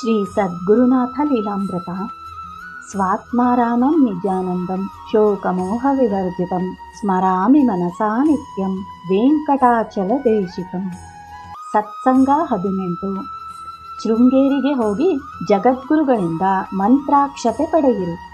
ಶ್ರೀ ಸದ್ಗುರುನಾಥ ಲೀಲಾಮೃತ. ಸ್ವಾತ್ಮಾರಾಮಂ ನಿಜಾನಂದಂ, ಶೋಕಮೋಹ ವಿವರ್ಜಿತಂ, ಸ್ಮರಾಮಿ ಮನಸಾ ನಿತ್ಯಂ, ವೆಂಕಟಾಚಲ ದೇಶಿಕಂ ಸತ್ಸಂಗ ಹದಿನೆಂಟು. ಶೃಂಗೇರಿಗೆ ಹೋಗಿ ಜಗದ್ಗುರುಗಳಿಂದ ಮಂತ್ರಾಕ್ಷತೆ ಪಡೆಯಿರಿ.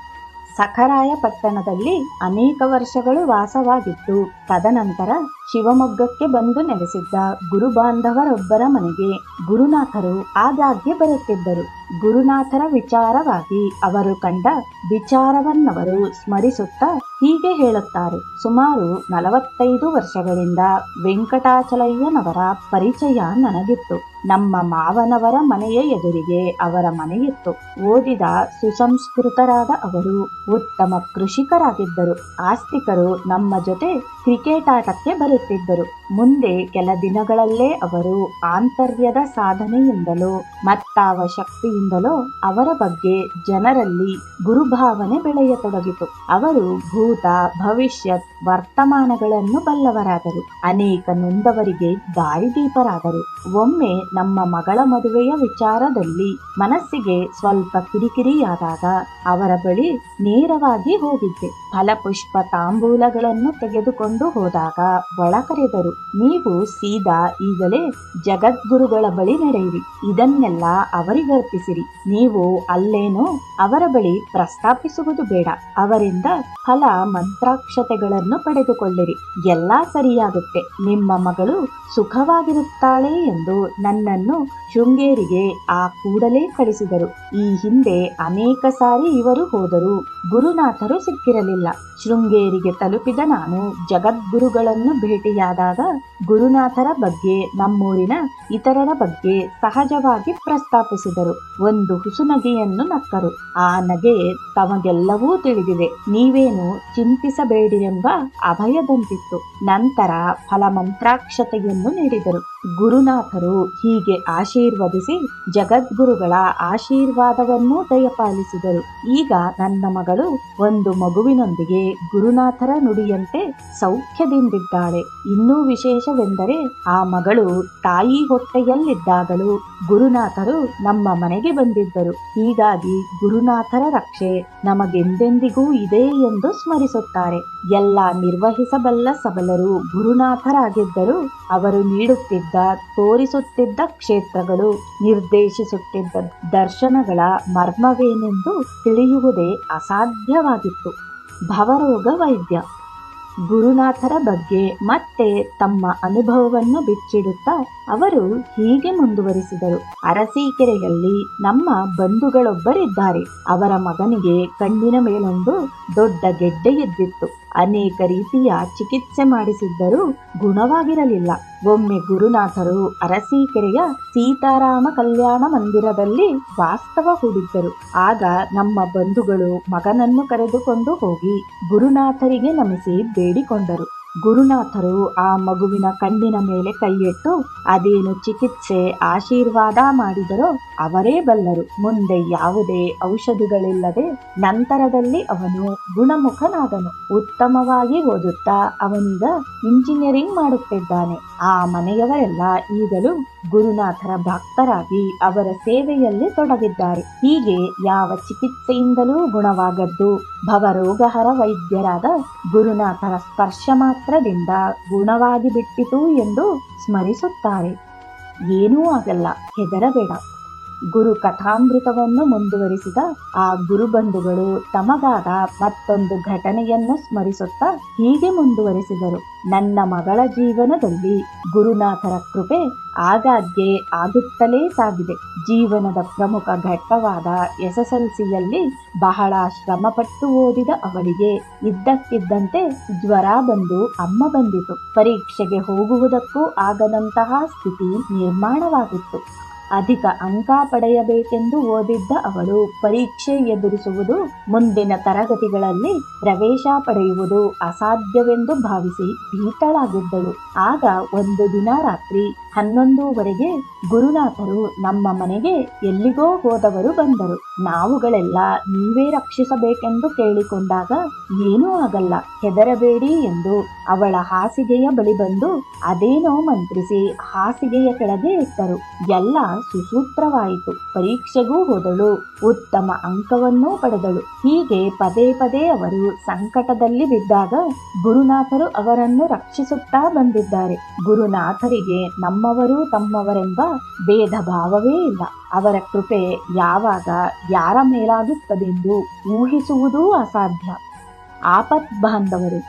ಸಖರಾಯ ಪಟ್ಟಣದಲ್ಲಿ ಅನೇಕ ವರ್ಷಗಳು ವಾಸವಾಗಿತ್ತು. ತದನಂತರ ಶಿವಮೊಗ್ಗಕ್ಕೆ ಬಂದು ನೆಲೆಸಿದ್ದ ಗುರುಬಾಂಧವರೊಬ್ಬರ ಮನೆಗೆ ಗುರುನಾಥರು ಆಗಾಗ್ಗೆ ಬರುತ್ತಿದ್ದರು. ಗುರುನಾಥರ ವಿಚಾರವಾಗಿ ಅವರು ಕಂಡ ವಿಚಾರವನ್ನವರು ಸ್ಮರಿಸುತ್ತಾ ಹೀಗೆ ಹೇಳುತ್ತಾರೆ. ಸುಮಾರು ನಲವತ್ತೈದು ವರ್ಷಗಳಿಂದ ವೆಂಕಟಾಚಲಯ್ಯನವರ ಪರಿಚಯ ನನಗಿತ್ತು. ನಮ್ಮ ಮಾವನವರ ಮನೆಯ ಎದುರಿಗೆ ಅವರ ಮನೆಯಿತ್ತು. ಓದಿದ ಸುಸಂಸ್ಕೃತರಾದ ಅವರು ಉತ್ತಮ ಕೃಷಿಕರಾಗಿದ್ದರು. ಆಸ್ತಿಕರು ನಮ್ಮ ಜೊತೆ ಕ್ರಿಕೆಟ್ ಆಟಕ್ಕೆ ಬರುತ್ತಿದ್ದರು. ಮುಂದೆ ಕೆಲ ದಿನಗಳಲ್ಲೇ ಅವರು ಆಂತರ್ಯದ ಸಾಧನೆಯಿಂದಲೋ ಮತ್ತಾವ ಶಕ್ತಿಯಿಂದಲೋ ಅವರ ಬಗ್ಗೆ ಜನರಲ್ಲಿ ಗುರುಭಾವನೆ ಬೆಳೆಯತೊಡಗಿತು. ಅವರು ಭೂತ, ಭವಿಷ್ಯತ್, ವರ್ತಮಾನಗಳನ್ನು ಬಲ್ಲವರಾದರು. ಅನೇಕ ನೊಂದವರಿಗೆ ದಾರಿದೀಪರಾದರು. ಒಮ್ಮೆ ನಮ್ಮ ಮಗಳ ಮದುವೆಯ ವಿಚಾರದಲ್ಲಿ ಮನಸ್ಸಿಗೆ ಸ್ವಲ್ಪ ಕಿರಿಕಿರಿಯಾದಾಗ ಅವರ ಬಳಿ ನೇರವಾಗಿ ಹೋಗಿದ್ದೆ. ಫಲಪುಷ್ಪ ತಾಂಬೂಲಗಳನ್ನು ತೆಗೆದುಕೊಂಡು ಹೋದಾಗ ಒಳ ಕರೆದರು ನೀವು ಸೀದಾ ಈಗಲೇ ಜಗದ್ಗುರುಗಳ ಬಳಿ ನಡೆಯಿರಿ. ಇದನ್ನೆಲ್ಲ ಅವರಿಗರ್ಪಿಸಿರಿ. ನೀವು ಅಲ್ಲೇನೋ ಅವರ ಬಳಿ ಪ್ರಸ್ತಾಪಿಸುವುದು ಬೇಡ. ಅವರಿಂದ ಫಲ ಮಂತ್ರಾಕ್ಷತೆಗಳನ್ನು ಪಡೆದುಕೊಳ್ಳಿರಿ. ಎಲ್ಲಾ ಸರಿಯಾಗುತ್ತೆ. ನಿಮ್ಮ ಮಗಳು ಸುಖವಾಗಿರುತ್ತಾಳೆ ಎಂದು ನನ್ನನ್ನು ಶೃಂಗೇರಿಗೆ ಆ ಕೂಡಲೇ ಕಳಿಸಿದರು. ಈ ಹಿಂದೆ ಅನೇಕ ಸಾರಿ ಇವರು ಹೋದರು. ಗುರುನಾಥರು ಸಿಕ್ಕಿರಲಿಲ್ಲ. ಶೃಂಗೇರಿಗೆ ತಲುಪಿದ ನಾನು ಜಗದ್ಗುರುಗಳನ್ನು ಭೇಟಿಯಾದಾಗ ಗುರುನಾಥರ ಬಗ್ಗೆ, ನಮ್ಮೂರಿನ ಇತರರ ಬಗ್ಗೆ ಸಹಜವಾಗಿ ಪ್ರಸ್ತಾಪಿಸಿದರು. ಒಂದು ಹುಸುನಗೆಯನ್ನು ನಕ್ಕರು. ಆ ನಗೆ ತಮಗೆಲ್ಲವೂ ತಿಳಿದಿದೆ. ನೀವೇನು ಚಿಂತಿಸಬೇಡಿರೆಂಬ ಅಭಯದಂತಿತ್ತು. ನಂತರ ಫಲಮಂತ್ರಾಕ್ಷತೆಯನ್ನು ನೀಡಿದರು. ಗುರುನಾಥರು ಹೀಗೆ ಆಶೀರ್ವದಿಸಿ ಜಗದ್ಗುರುಗಳ ಆಶೀರ್ವಾದವನ್ನೂ ದಯಪಾಲಿಸಿದರು. ಈಗ ನನ್ನ ಮಗಳು ಒಂದು ಮಗುವಿನೊಂದಿಗೆ ಗುರುನಾಥರ ನುಡಿಯಂತೆ ಸೌಖ್ಯದಿಂದಿದ್ದಾಳೆ. ಇನ್ನೂ ವಿಶೇಷವೆಂದರೆ ಆ ಮಗಳು ತಾಯಿ ಹೊಟ್ಟೆಯಲ್ಲಿದ್ದಾಗಲೂ ಗುರುನಾಥರು ನಮ್ಮ ಮನೆಗೆ ಬಂದಿದ್ದರು. ಹೀಗಾಗಿ ಗುರುನಾಥರ ರಕ್ಷೆ ನಮಗೆಂದೆಂದಿಗೂ ಇದೆ ಎಂದು ಸ್ಮರಿಸುತ್ತಾರೆ. ಎಲ್ಲ ನಿರ್ವಹಿಸಬಲ್ಲ ಸಬಲರು ಗುರುನಾಥರಾಗಿದ್ದರು ಅವರು ನೀಡುತ್ತಿದ್ದ, ತೋರಿಸುತ್ತಿದ್ದ ಕ್ಷೇತ್ರಗಳು, ನಿರ್ದೇಶಿಸುತ್ತಿದ್ದ ದರ್ಶನಗಳ ಮರ್ಮವೇನೆಂದು ತಿಳಿಯುವುದೇ ಅಸಾಧ್ಯವಾಗಿತ್ತು. ಭವರೋಗ ವೈದ್ಯ ಗುರುನಾಥರ ಬಗ್ಗೆ ಮತ್ತೆ ತಮ್ಮ ಅನುಭವವನ್ನು ಬಿಚ್ಚಿಡುತ್ತಾ ಅವರು ಹೀಗೆ ಮುಂದುವರಿಸಿದರು. ಅರಸೀಕೆರೆಯಲ್ಲಿ ನಮ್ಮ ಬಂಧುಗಳೊಬ್ಬರಿದ್ದಾರೆ. ಅವರ ಮಗನಿಗೆ ಕಣ್ಣಿನ ಮೇಲೊಂದು ದೊಡ್ಡ ಗೆಡ್ಡೆ ಎದ್ದಿತ್ತು. ಅನೇಕ ರೀತಿಯ ಚಿಕಿತ್ಸೆ ಮಾಡಿಸಿದ್ದರೂ ಗುಣವಾಗಿರಲಿಲ್ಲ. ಒಮ್ಮೆ ಗುರುನಾಥರು ಅರಸೀಕೆರೆಯ ಸೀತಾರಾಮ ಕಲ್ಯಾಣ ಮಂದಿರದಲ್ಲಿ ವಾಸ್ತವ ಹೂಡಿದ್ದರು. ಆಗ ನಮ್ಮ ಬಂಧುಗಳು ಮಗನನ್ನು ಕರೆದುಕೊಂಡು ಹೋಗಿ ಗುರುನಾಥರಿಗೆ ನಮಿಸಿ ಬೇಡಿಕೊಂಡರು. ಗುರುನಾಥರು ಆ ಮಗುವಿನ ಕಣ್ಣಿನ ಮೇಲೆ ಕೈಯಿಟ್ಟು ಅದೇನು ಚಿಕಿತ್ಸೆ, ಆಶೀರ್ವಾದ ಮಾಡಿದರೋ ಅವರೇ ಬಲ್ಲರು. ಮುಂದೆ ಯಾವುದೇ ಔಷಧಿಗಳಿಲ್ಲದೆ ನಂತರದಲ್ಲಿ ಅವನು ಗುಣಮುಖನಾದನು. ಉತ್ತಮವಾಗಿ ಓದುತ್ತಾ ಅವನೀಗ ಇಂಜಿನಿಯರಿಂಗ್ ಮಾಡುತ್ತಿದ್ದಾನೆ. ಆ ಮನೆಯವರೆಲ್ಲ ಈಗಲೂ ಗುರುನಾಥರ ಭಕ್ತರಾಗಿ ಅವರ ಸೇವೆಯಲ್ಲಿ ತೊಡಗಿದ್ದಾರೆ. ಹೀಗೆ ಯಾವ ಚಿಕಿತ್ಸೆಯಿಂದಲೂ ಗುಣವಾಗದ್ದು ಭವರೋಗಹರ ವೈದ್ಯರಾದ ಗುರುನಾಥರ ಸ್ಪರ್ಶ ಮಾತ್ರದಿಂದ ಗುಣವಾಗಿ ಬಿಟ್ಟಿತು ಎಂದು ಸ್ಮರಿಸುತ್ತಾರೆ. ಏನೂ ಆಗಲ್ಲ, ಹೆದರಬೇಡ. ಗುರು ಕಥಾಮೃತವನ್ನು ಮುಂದುವರಿಸಿದ ಆ ಗುರುಬಂಧುಗಳು ತಮಗಾದ ಮತ್ತೊಂದು ಘಟನೆಯನ್ನು ಸ್ಮರಿಸುತ್ತಾ ಹೀಗೆ ಮುಂದುವರಿಸಿದರು. ನನ್ನ ಮಗಳ ಜೀವನದಲ್ಲಿ ಗುರುನಾಥರ ಕೃಪೆ ಆಗಾಗ್ಗೆ ಆಗುತ್ತಲೇ ಸಾಗಿದೆ. ಜೀವನದ ಪ್ರಮುಖ ಘಟ್ಟವಾದ ಎಸ್ಎಸ್ಎಲ್ಸಿಯಲ್ಲಿ ಬಹಳ ಶ್ರಮಪಟ್ಟು ಓದಿದ ಅವಳಿಗೆ ಇದ್ದಕ್ಕಿದ್ದಂತೆ ಜ್ವರ ಬಂದು ಅಮ್ಮ ಬಂದಿತು. ಪರೀಕ್ಷೆಗೆ ಹೋಗುವುದಕ್ಕೂ ಆಗದಂತಹ ಸ್ಥಿತಿ ನಿರ್ಮಾಣವಾಗಿತ್ತು. ಅಧಿಕ ಅಂಕ ಪಡೆಯಬೇಕೆಂದು ಓದಿದ್ದ ಅವಳು ಪರೀಕ್ಷೆ ಎದುರಿಸುವುದು ಮುಂದಿನ ತರಗತಿಗಳಲ್ಲಿ ಪ್ರವೇಶ ಪಡೆಯುವುದು ಅಸಾಧ್ಯವೆಂದು ಭಾವಿಸಿ ಭೀತಳಾಗಿದ್ದಳು. ಆಗ ಒಂದು ದಿನ ರಾತ್ರಿ ಹನ್ನೊಂದೂವರೆಗೆ ಗುರುನಾಥರು ನಮ್ಮ ಮನೆಗೆ ಎಲ್ಲಿಗೋ ಹೋದವರು ಬಂದರು. ನಾವುಗಳೆಲ್ಲ ನೀವೇ ರಕ್ಷಿಸಬೇಕೆಂದು ಕೇಳಿಕೊಂಡಾಗ ಏನೂ ಆಗಲ್ಲ, ಹೆದರಬೇಡಿ ಎಂದು ಅವಳ ಹಾಸಿಗೆಯ ಬಳಿ ಬಂದು ಅದೇನೋ ಮಂತ್ರಿಸಿ ಹಾಸಿಗೆಯ ಕೆಳಗೆ ಇಟ್ಟರು. ಎಲ್ಲ ಸುಸೂತ್ರವಾಯಿತು. ಪರೀಕ್ಷೆಗೂ ಹೋದಳು, ಉತ್ತಮ ಅಂಕವನ್ನೂ ಪಡೆದಳು. ಹೀಗೆ ಪದೇ ಪದೇ ಅವರು ಸಂಕಟದಲ್ಲಿ ಬಿದ್ದಾಗ ಗುರುನಾಥರು ಅವರನ್ನು ರಕ್ಷಿಸುತ್ತಾ ಬಂದಿದ್ದಾರೆ. ಗುರುನಾಥರಿಗೆ ನಮ್ಮವರು ತಮ್ಮವರೆಂಬ ಭೇದ ಭಾವವೇ ಇಲ್ಲ. ಅವರ ಕೃಪೆ ಯಾವಾಗ ಯಾರ ಮೇಲಾಗುತ್ತದೆಂದು ಊಹಿಸುವುದೂ ಅಸಾಧ್ಯ. ಆಪತ್ ಬಾಂಧವರು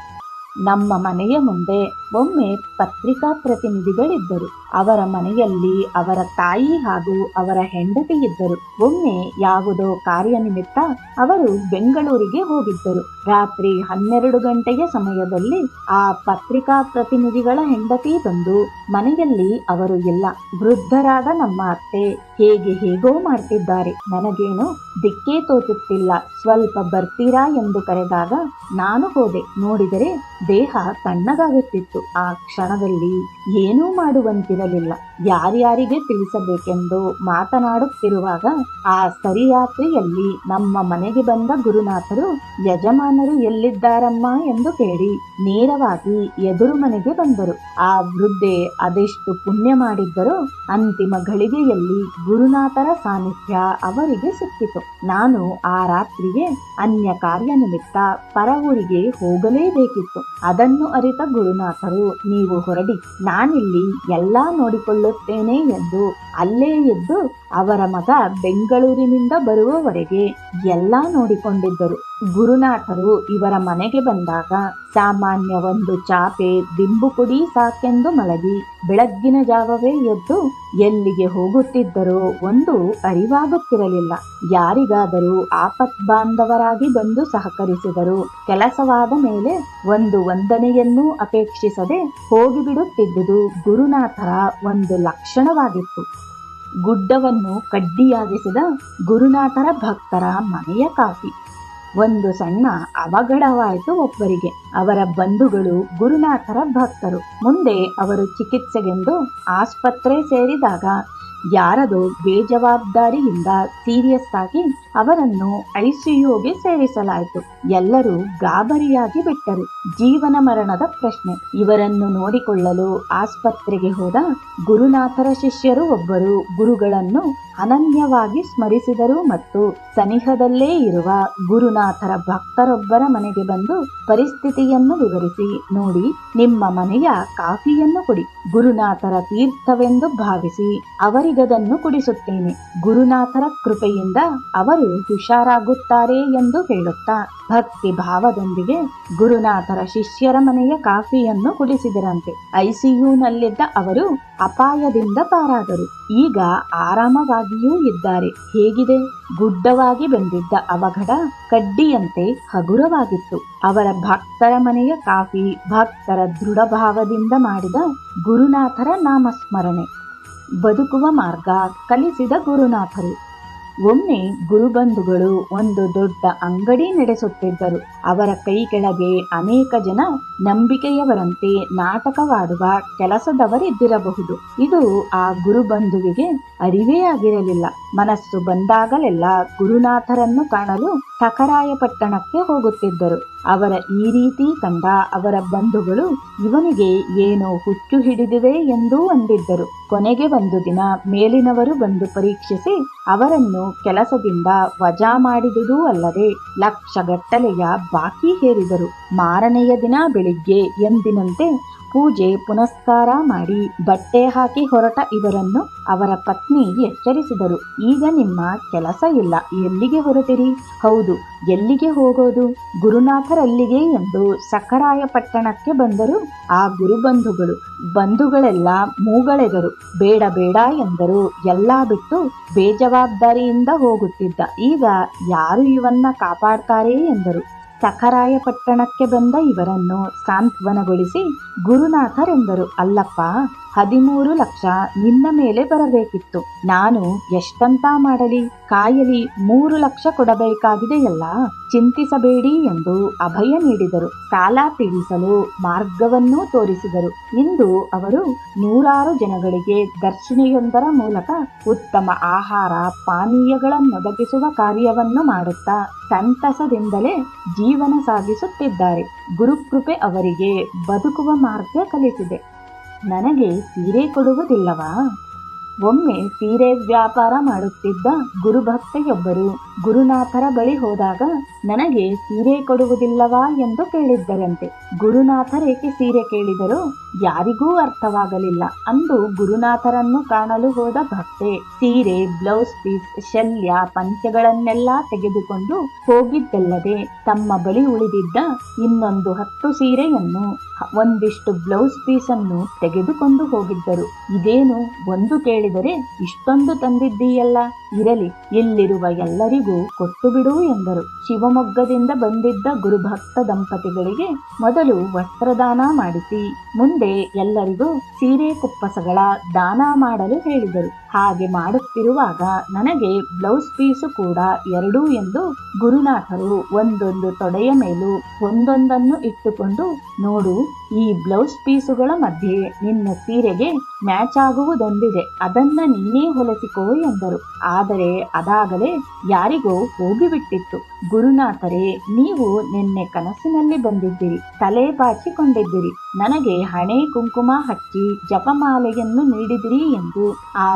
ನಮ್ಮ ಮನೆಯ ಮುಂದೆ ಒಮ್ಮೆ ಪತ್ರಿಕಾ ಪ್ರತಿನಿಧಿಗಳಿದ್ದರು. ಅವರ ಮನೆಯಲ್ಲಿ ಅವರ ತಾಯಿ ಹಾಗೂ ಅವರ ಹೆಂಡತಿ ಇದ್ದರು. ಒಮ್ಮೆ ಯಾವುದೋ ಕಾರ್ಯನಿಮಿತ್ತ ಅವರು ಬೆಂಗಳೂರಿಗೆ ಹೋಗಿದ್ದರು. ರಾತ್ರಿ ಹನ್ನೆರಡು ಗಂಟೆಯ ಸಮಯದಲ್ಲಿ ಆ ಪತ್ರಿಕಾ ಪ್ರತಿನಿಧಿಗಳ ಹೆಂಡತಿ ಬಂದು ಮನೆಯಲ್ಲಿ ಅವರು ಇಲ್ಲ ವೃದ್ಧರಾದ ನಮ್ಮ ಅತ್ತೆ ಹೇಗೆ ಹೇಗೋ ಮಾಡ್ತಿದ್ದಾರೆ. ನನಗೇನು ದಿಕ್ಕೇ ತೋಚುತ್ತಿಲ್ಲ. ಸ್ವಲ್ಪ ಬರ್ತೀರಾ ಎಂದು ಕರೆದಾಗ ನಾನು ಹೋದೆ. ನೋಡಿದರೆ ದೇಹ ತಣ್ಣಗಾಗುತ್ತಿತ್ತು. ಆ ಕ್ಷಣದಲ್ಲಿ ಏನೂ ಮಾಡುವಂತಿರಲಿಲ್ಲ ಯಾರ್ಯಾರಿಗೆ ತಿಳಿಸಬೇಕೆಂದು ಮಾತನಾಡುತ್ತಿರುವಾಗ ಆ ಸರಿಯಾತ್ರಿಯಲ್ಲಿ ನಮ್ಮ ಮನೆಗೆ ಬಂದ ಗುರುನಾಥರು, ಯಜಮಾನರು ಎಲ್ಲಿದ್ದಾರಮ್ಮ? ಎಂದು ಕೇಳಿ ನೇರವಾಗಿ ಎದುರು ಮನೆಗೆ ಬಂದರು. ಆ ವೃದ್ಧೆ ಅದೆಷ್ಟು ಪುಣ್ಯ ಮಾಡಿದ್ದರೋ ಅಂತಿಮ ಗಳಿಗೆಯಲ್ಲಿ ಗುರುನಾಥರ ಸಾನ್ನಿಧ್ಯ ಅವರಿಗೆ ಸಿಕ್ಕಿತು. ನಾನು ಆ ರಾತ್ರಿಗೆ ಅನ್ಯ ಕಾರ್ಯ ನಿಮಿತ್ತ ಪರ ಊರಿಗೆ ಹೋಗಲೇಬೇಕಿತ್ತು. ಅದನ್ನು ಅರಿತ ಗುರುನಾಥರು, ನೀವು ಹೊರಡಿ, ನಾನಿಲ್ಲಿ ಎಲ್ಲಾ ನೋಡಿಕೊಳ್ಳುತ್ತೇನೆ ಎಂದು ಅಲ್ಲೇ ಎದ್ದು ಅವರ ಮಗ ಬೆಂಗಳೂರಿನಿಂದ ಬರುವವರೆಗೆ ಎಲ್ಲ ನೋಡಿಕೊಂಡಿದ್ದರು. ಗುರುನಾಥರು ಇವರ ಮನೆಗೆ ಬಂದಾಗ ಸಾಮಾನ್ಯ ಒಂದು ಚಾಪೆ ದಿಂಬು ಪುಡಿ ಸಾಕೆಂದು ಮಲಗಿ ಬೆಳಗ್ಗಿನ ಜಾವವೇ ಎದ್ದು ಎಲ್ಲಿಗೆ ಹೋಗುತ್ತಿದ್ದರೋ ಒಂದು ಅರಿವಾಗುತ್ತಿರಲಿಲ್ಲ. ಯಾರಿಗಾದರೂ ಆಪತ್ ಬಾಂಧವರಾಗಿ ಬಂದು ಸಹಕರಿಸಿದರು ಕೆಲಸವಾದ ಮೇಲೆ ಒಂದು ವಂದನೆಯನ್ನೂ ಅಪೇಕ್ಷಿಸದೆ ಹೋಗಿಬಿಡುತ್ತಿದ್ದುದು ಗುರುನಾಥರ ಒಂದು ಲಕ್ಷಣವಾಗಿತ್ತು. ಗುಡ್ಡವನ್ನು ಕಡ್ಡಿಯಾಗಿಸಿದ ಗುರುನಾಥರ ಭಕ್ತರ ಮನೆಯ ಕಾಫಿ. ಒಂದು ಸಣ್ಣ ಅವಘಡವಾಯಿತು ಒಬ್ಬರಿಗೆ. ಅವರ ಬಂಧುಗಳು ಗುರುನಾಥರ ಭಕ್ತರು. ಮುಂದೆ ಅವರು ಚಿಕಿತ್ಸೆಗೆಂದು ಆಸ್ಪತ್ರೆ ಸೇರಿದಾಗ ಯಾರದೋ ಬೇಜವಾಬ್ದಾರಿಯಿಂದ ಸೀರಿಯಸ್ ಆಗಿ ಅವರನ್ನು ಐಸಿಯುಗೆ ಸೇರಿಸಲಾಯಿತು. ಎಲ್ಲರೂ ಗಾಬರಿಯಾಗಿ ಬಿಟ್ಟರು. ಜೀವನ ಮರಣದ ಪ್ರಶ್ನೆ. ಇವರನ್ನು ನೋಡಿಕೊಳ್ಳಲು ಆಸ್ಪತ್ರೆಗೆ ಹೋದ ಗುರುನಾಥರ ಶಿಷ್ಯರು ಒಬ್ಬರು ಗುರುಗಳನ್ನು ಅನನ್ಯವಾಗಿ ಸ್ಮರಿಸಿದರು ಮತ್ತು ಸನಿಹದಲ್ಲೇ ಇರುವ ಗುರುನಾಥರ ಭಕ್ತರೊಬ್ಬರ ಮನೆಗೆ ಬಂದು ಪರಿಸ್ಥಿತಿಯನ್ನು ವಿವರಿಸಿ, ನೋಡಿ, ನಿಮ್ಮ ಮನೆಯ ಕಾಫಿಯನ್ನು ಕೊಡಿ. ಗುರುನಾಥರ ತೀರ್ಥವೆಂದು ಭಾವಿಸಿ ಅವರಿಗದನ್ನು ಕುಡಿಸುತ್ತೇನೆ. ಗುರುನಾಥರ ಕೃಪೆಯಿಂದ ಅವರು ಹುಷಾರಾಗುತ್ತಾರೆ ಎಂದು ಹೇಳುತ್ತಾ ಭಕ್ತಿ ಭಾವದೊಂದಿಗೆ ಗುರುನಾಥರ ಶಿಷ್ಯರ ಮನೆಯ ಕಾಫಿಯನ್ನು ಕುಡಿಸಿದರಂತೆ. ಐಸಿಯುನಲ್ಲಿದ್ದ ಅವರು ಅಪಾಯದಿಂದ ಪಾರಾದರು. ಈಗ ಆರಾಮವಾಗಿಯೂ ಇದ್ದಾರೆ. ಹೇಗಿದೆ? ಗುಡ್ಡವಾಗಿ ಬಂದಿದ್ದ ಅವಘಡ ಕಡ್ಡಿಯಂತೆ ಹಗುರವಾಗಿತ್ತು. ಅವರ ಭಕ್ತರ ಮನೆಯ ಕಾಫಿ ಭಕ್ತರ ದೃಢಭಾವದಿಂದ ಮಾಡಿದ ಗುರುನಾಥರ ನಾಮಸ್ಮರಣೆ. ಬದುಕುವ ಮಾರ್ಗ ಕಲಿಸಿದ ಗುರುನಾಥರು. ಒಮ್ಮೆ ಗುರುಬಂಧುಗಳು ಒಂದು ದೊಡ್ಡ ಅಂಗಡಿ ನಡೆಸುತ್ತಿದ್ದರು. ಅವರ ಕೈ ಕೆಳಗೆ ಅನೇಕ ಜನ ನಂಬಿಕೆಯವರಂತೆ ನಾಟಕವಾಡುವ ಕೆಲಸದವರಿದ್ದಿರಬಹುದು. ಇದು ಆ ಗುರುಬಂಧುವಿಗೆ ಅರಿವೇ ಆಗಿರಲಿಲ್ಲ. ಮನಸ್ಸು ಬಂದಾಗಲೆಲ್ಲ ಗುರುನಾಥರನ್ನು ಕಾಣಲು ತಕರಾಯಪಟ್ಟಣಕ್ಕೆ ಹೋಗುತ್ತಿದ್ದರು. ಅವರ ಈ ರೀತಿ ಕಂಡ ಅವರ ಬಂಧುಗಳು ಇವನಿಗೆ ಏನೋ ಹುಚ್ಚು ಹಿಡಿದಿದೆ ಎಂದೂ ಅಂದಿದ್ದರು. ಕೊನೆಗೆ ಒಂದು ದಿನ ಮೇಲಿನವರು ಬಂದು ಪರೀಕ್ಷಿಸಿ ಅವರನ್ನು ಕೆಲಸದಿಂದ ವಜಾ ಮಾಡಿದುದೂ ಅಲ್ಲದೆ ಲಕ್ಷಗಟ್ಟಲೆಯ ಬಾಕಿ ಹೇರಿದರು. ಮಾರನೆಯ ದಿನ ಬೆಳಿಗ್ಗೆ ಎಂದಿನಂತೆ ಪೂಜೆ ಪುನಸ್ಕಾರ ಮಾಡಿ ಬಟ್ಟೆ ಹಾಕಿ ಹೊರಟ ಇವರನ್ನು ಅವರ ಪತ್ನಿ ಎಚ್ಚರಿಸಿದರು. ಈಗ ನಿಮ್ಮ ಕೆಲಸ ಇಲ್ಲ. ಎಲ್ಲಿಗೆ ಹೊರಟಿರಿ? ಹೌದು, ಎಲ್ಲಿಗೆ ಹೋಗೋದು? ಗುರುನಾಥರಲ್ಲಿಗೆ ಎಂದು ಸಖರಾಯಪಟ್ಟಣಕ್ಕೆ ಬಂದರು. ಆ ಗುರುಬಂಧುಗಳು, ಬಂಧುಗಳೆಲ್ಲ ಮೂಗಳೆದರು. ಬೇಡ ಬೇಡ ಎಂದರು. ಎಲ್ಲ ಬಿಟ್ಟು ಬೇಜವಾಬ್ದಾರಿಯಿಂದ ಹೋಗುತ್ತಿದ್ದ. ಈಗ ಯಾರು ಇವನ್ನ ಕಾಪಾಡ್ತಾರೆ ಎಂದರು. ಸಖರಾಯ ಪಟ್ಟಣಕ್ಕೆ ಬಂದ ಇವರನ್ನು ಸಾಂತ್ವನಗೊಳಿಸಿ ಗುರುನಾಥರೆಂದರು. ಅಲ್ಲಪ್ಪ ಹದಿಮೂರು ಲಕ್ಷ ನಿನ್ನ ಮೇಲೆ ಬರಬೇಕಿತ್ತು. ನಾನು ಎಷ್ಟಂತ ಮಾಡಲಿ? ಕಾಯಲಿ ಮೂರು ಲಕ್ಷ ಕೊಡಬೇಕಾಗಿದೆಯಲ್ಲ? ಚಿಂತಿಸಬೇಡಿ ಎಂದು ಅಭಯ ನೀಡಿದರು. ಸಾಲ ತೀರಿಸಲು ಮಾರ್ಗವನ್ನೂ ತೋರಿಸಿದರು. ಇಂದು ಅವರು ನೂರಾರು ಜನಗಳಿಗೆ ದರ್ಶಿನಿಯೊಂದರ ಮೂಲಕ ಉತ್ತಮ ಆಹಾರ ಪಾನೀಯಗಳನ್ನೊದಗಿಸುವ ಕಾರ್ಯವನ್ನು ಮಾಡುತ್ತಾ ಸಂತಸದಿಂದಲೇ ಜೀವನ ಸಾಗಿಸುತ್ತಿದ್ದಾರೆ. ಗುರುಕೃಪೆ ಅವರಿಗೆ ಬದುಕುವ ಮಾರ್ಗ ಕಲಿಸಿದೆ. ನನಗೆ ಸೀರೆ ಕೊಡುವುದಿಲ್ಲವಾ? ಒಮ್ಮೆ ಸೀರೆ ವ್ಯಾಪಾರ ಮಾಡುತ್ತಿದ್ದ ಗುರುಭಕ್ತೆಯೊಬ್ಬರು ಗುರುನಾಥರ ಬಳಿ ಹೋದಾಗ ನನಗೆ ಸೀರೆ ಕೊಡುವುದಿಲ್ಲವಾ ಎಂದು ಕೇಳಿದ್ದರಂತೆ. ಗುರುನಾಥರೇಕೆ ಸೀರೆ ಕೇಳಿದರು ಯಾರಿಗೂ ಅರ್ಥವಾಗಲಿಲ್ಲ. ಅಂದು ಗುರುನಾಥರನ್ನು ಕಾಣಲು ಹೋದ ಭಕ್ತೆ ಸೀರೆ, ಬ್ಲೌಸ್ ಪೀಸ್, ಶಲ್ಯ, ಪಂಚಗಳನ್ನೆಲ್ಲ ತೆಗೆದುಕೊಂಡು ಹೋಗಿದ್ದಲ್ಲದೆ ತಮ್ಮ ಬಳಿ ಉಳಿದಿದ್ದ ಇನ್ನೊಂದು ಹತ್ತು ಸೀರೆಯನ್ನು, ಒಂದಿಷ್ಟು ಬ್ಲೌಸ್ ಪೀಸನ್ನು ತೆಗೆದುಕೊಂಡು ಹೋಗಿದ್ದರು. ಇದೇನು, ಒಂದು ಕೇಳಿದರೆ ಇಷ್ಟೊಂದು ತಂದಿದ್ದೀಯಲ್ಲ? ಇರಲಿ, ಇಲ್ಲಿರುವ ಎಲ್ಲರಿಗೂ ಕೊಟ್ಟು ಬಿಡು ಎಂದರು. ಶಿವಮೊಗ್ಗದಿಂದ ಬಂದಿದ್ದ ಗುರುಭಕ್ತ ದಂಪತಿಗಳಿಗೆ ಮೊದಲು ವಸ್ತ್ರದಾನ ಮಾಡಿಸಿ, ಮುಂದೆ ಎಲ್ಲರಿಗೂ ಸೀರೆ ಕುಪ್ಪಸಗಳ ದಾನ ಮಾಡಲು ಹೇಳಿದರು. ಹಾಗೆ ಮಾಡುತ್ತಿರುವಾಗ ನನಗೆ ಬ್ಲೌಸ್ ಪೀಸು ಕೂಡ ಎರಡು ಎಂದು ಗುರುನಾಥರು ಒಂದೊಂದು ತೊಡೆಯ ಮೇಲೂ ಒಂದೊಂದನ್ನು ಇಟ್ಟುಕೊಂಡು, ನೋಡು, ಈ ಬ್ಲೌಸ್ ಪೀಸುಗಳ ಮಧ್ಯೆ ನಿನ್ನ ಸೀರೆಗೆ ಮ್ಯಾಚ್ ಆಗುವುದೊಂದಿದೆ? ಅದನ್ನ ನೀನೇ ಹೊಲಸಿಕೋ ಎಂದರು. ಆದರೆ ಅದಾಗಲೇ ಯಾರಿಗೋ ಹೋಗಿಬಿಟ್ಟಿತ್ತು. ಗುರುನಾಥರೇ, ನೀವು ನಿನ್ನೆ ಕನಸಿನಲ್ಲಿ ಬಂದಿದ್ದೀರಿ, ತಲೆ ಬಾಚಿಕೊಂಡಿದ್ದಿರಿ. ನನಗೆ ಹಣೆ ಕುಂಕುಮ ಹಚ್ಚಿ ಜಪಮಾಲೆಯನ್ನು ನೀಡಿದಿರಿ ಎಂದು ಆ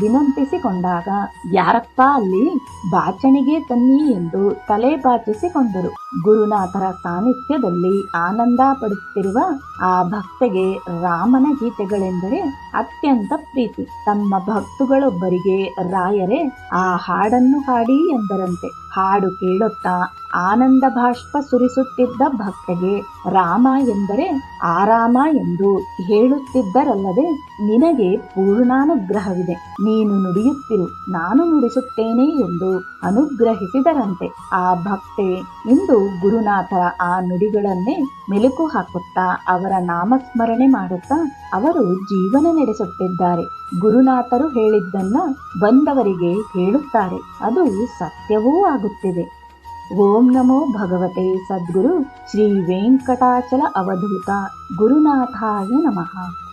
ವಿನಂತಿಸಿಕೊಂಡಾಗ ಯಾರಪ್ಪ ಅಲ್ಲಿ ಬಾಚಣಿಗೆ ತನ್ನಿ ಎಂದು ತಲೆ ಬಾಚಿಸಿಕೊಂಡರು. ಗುರುನಾಥರ ಸಾನ್ನಿಧ್ಯದಲ್ಲಿ ಆನಂದ ಪಡುತ್ತಿರುವ ಆ ಭಕ್ತೆಗೆ ರಾಮನ ಗೀತೆಗಳೆಂದರೆ ಅತ್ಯಂತ ಪ್ರೀತಿ. ತಮ್ಮ ಭಕ್ತುಗಳೊಬ್ಬರಿಗೆ ರಾಯರೇ, ಆ ಹಾಡನ್ನು ಹಾಡಿ ಎಂದರಂತೆ. ಹಾಡು ಕೇಳುತ್ತಾ ಆನಂದ ಬಾಷ್ಪ ಸುರಿಸುತ್ತಿದ್ದ ಭಕ್ತಗೆ ರಾಮ ಎಂದರೆ ಆರಾಮ ಎಂದು ಹೇಳುತ್ತಿದ್ದರಲ್ಲದೆ ನಿನಗೆ ಪೂರ್ಣಾನುಗ್ರಹವಿದೆ. ನೀನು ನುಡಿಯುತ್ತಿರು, ನಾನು ನುಡಿಸುತ್ತೇನೆ ಎಂದು ಅನುಗ್ರಹಿಸಿದರಂತೆ. ಆ ಭಕ್ತೆ ಇಂದು ಗುರುನಾಥರ ಆ ನುಡಿಗಳನ್ನೇ ಮೆಲುಕು ಹಾಕುತ್ತಾ ಅವರ ನಾಮಸ್ಮರಣೆ ಮಾಡುತ್ತಾ ಅವರು ಜೀವನ ನಡೆಸುತ್ತಿದ್ದಾರೆ. ಗುರುನಾಥರು ಹೇಳಿದ್ದನ್ನ ಬಂದವರಿಗೆ ಹೇಳುತ್ತಾರೆ. ಅದು ಸತ್ಯವೂ ಆಗುತ್ತಿದೆ. ಓಂ ನಮೋ ಭಗವತೆ ಸದ್ಗುರು ಶ್ರೀ ವೆಂಕಟಾಚಲ ಅವಧೂತ ಗುರುನಾಥಾಯ ನಮಃ.